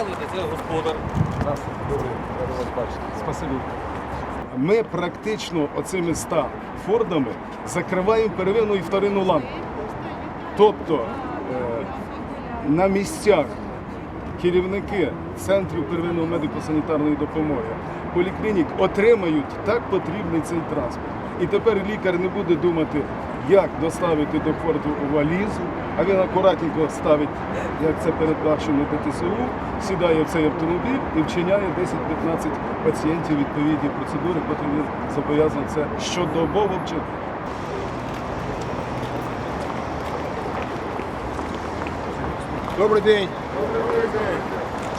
Розказуйте, це господар. Спасибі. Ми практично оцими 100 фордами закриваємо первинну і вторинну ланку. Тобто е, на місцях керівники центрів первинної медико-санітарної допомоги, поліклінік отримають так потрібний цей транспорт. І тепер лікар не буде думати, як доставити до порту валізу, а він акуратненько ставить, як це передбачено ДТСУ, сідає в цей автомобіль і вчиняє 10-15 пацієнтів відповідні процедури, котрі він зобов'язаний це щодобово вчити. Добрий день.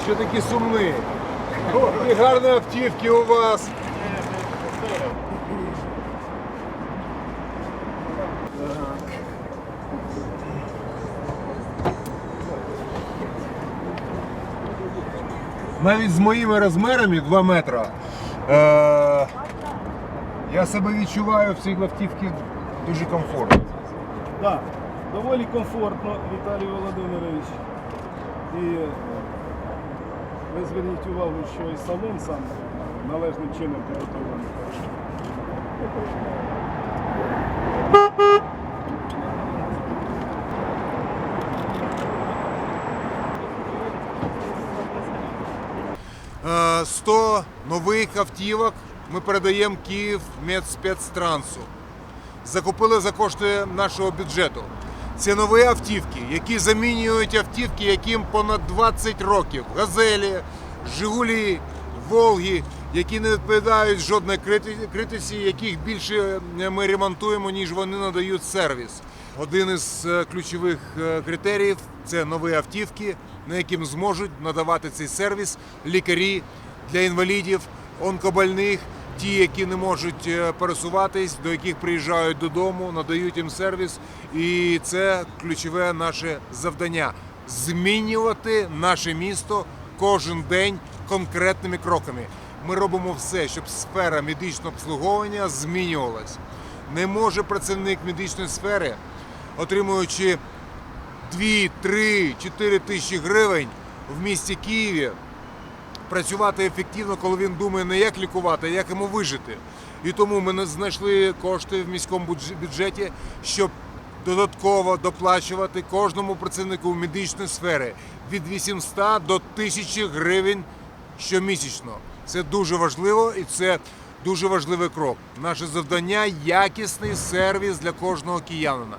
Що такі сумні? Які гарні автівки у вас. Навіть з моїми розмірами 2 метри. Е, я себе відчуваю в цій автівці дуже комфортно. Так, доволі комфортно, Віталій Володимирович. І е, ви зверніть увагу, що і салон сам належним чином підготовлений. Е, 100 нових автівок ми передаємо Київ Медспецтрансу. Закупили за кошти нашого бюджету. Це нові автівки, які замінюють автівки, яким понад 20 років. Газелі, Жигулі, Волги, які не відповідають жодної критиці, яких більше ми ремонтуємо, ніж вони надають сервіс. Один із е, ключових е, критеріїв це нові автівки, на яким зможуть надавати цей сервіс лікарі для інвалідів, онкобольних, ті, які не можуть е, пересуватись, до яких приїжджають додому, надають їм сервіс. І це ключове наше завдання змінювати наше місто кожен день конкретними кроками. Ми робимо все, щоб сфера медичного обслуговування змінювалась. Не може працівник медичної сфери, отримуючи 2, 3, 4 тисячі гривень в місті Києві, працювати ефективно, коли він думає не як лікувати, а як йому вижити. І тому ми знайшли кошти в міському бюджеті, щоб додатково доплачувати кожному працівнику медичної сфери від 800 до 1000 гривень щомісячно. Це дуже важливо і це дуже важливий крок. Наше завдання якісний сервіс для кожного киянина.